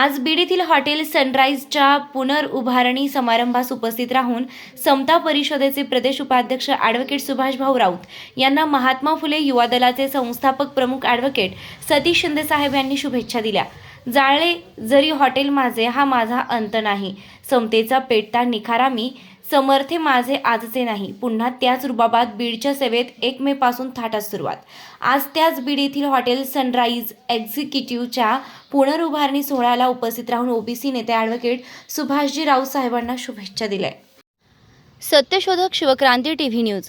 आज बीड येथील हॉटेल सनराईजच्या पुनर्उभारणी समारंभास उपस्थित राहून समता परिषदेचे प्रदेश उपाध्यक्ष ॲडव्होकेट सुभाष भाऊ राऊत यांना महात्मा फुले युवा दलाचे संस्थापक प्रमुख ॲडव्होकेट सतीश शिंदे साहेब यांनी शुभेच्छा दिल्या. जाळे जरी हॉटेल माझे हा माझा अंत नाही. समतेचा पेटता निखारा मी समर्थे माझे आजचे नाही. पुन्हा त्याच रुबाबात बीडच्या सेवेत एक मे पासून थाटास सुरुवात. आज त्याच बीड येथील हॉटेल सनराईज एक्झिक्युटिव्हच्या पुनरुभारणी सोहळ्याला उपस्थित राहून ओबीसी नेते ॲडव्होकेट सुभाषजी राऊत साहेबांना शुभेच्छा दिल्या सत्यशोधक शिवक्रांती टी व्ही न्यूज.